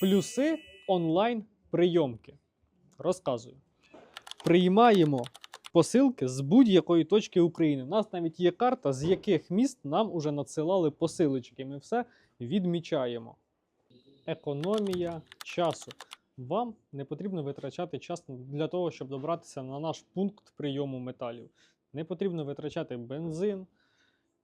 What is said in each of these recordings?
Плюси онлайн прийомки. Розказую. Приймаємо посилки з будь-якої точки України. У нас навіть є карта, з яких міст нам уже надсилали посилочки. Ми все відмічаємо. Економія часу. Вам не потрібно витрачати час для того, щоб добратися на наш пункт прийому металів. Не потрібно витрачати бензин.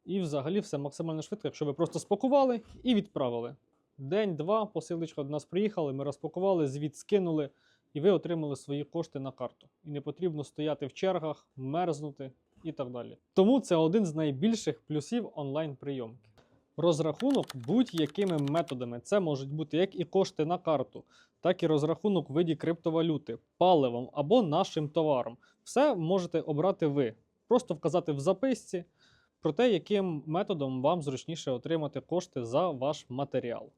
І взагалі все максимально швидко, якщо ви просто спакували і відправили. День-два, посилочка до нас приїхала, ми розпакували, звіт скинули, і ви отримали свої кошти на карту. І не потрібно стояти в чергах, мерзнути і так далі. Тому це один з найбільших плюсів онлайн-прийомки. Розрахунок будь-якими методами. Це можуть бути як і кошти на карту, так і розрахунок в виді криптовалюти, паливом або нашим товаром. Все можете обрати ви. Просто вказати в записці про те, яким методом вам зручніше отримати кошти за ваш матеріал.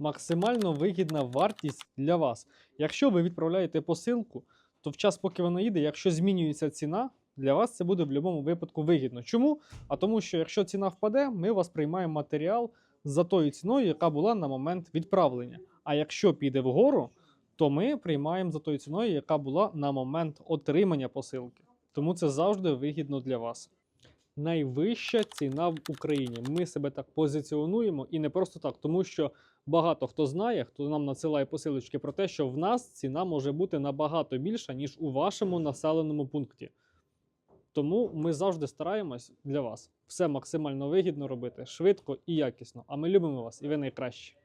Максимально вигідна вартість для вас. Якщо ви відправляєте посилку, то в час, поки вона їде, якщо змінюється ціна, для вас це буде в будь-якому випадку вигідно. Чому? А тому, що якщо ціна впаде, ми у вас приймаємо матеріал за тою ціною, яка була на момент відправлення. А якщо піде вгору, то ми приймаємо за тою ціною, яка була на момент отримання посилки. Тому це завжди вигідно для вас. Найвища ціна в Україні. Ми себе так позиціонуємо і не просто так, тому що багато хто знає, хто нам надсилає посилочки про те, що в нас ціна може бути набагато більша, ніж у вашому населеному пункті. Тому ми завжди стараємось для вас все максимально вигідно робити, швидко і якісно. А ми любимо вас, і ви найкращі.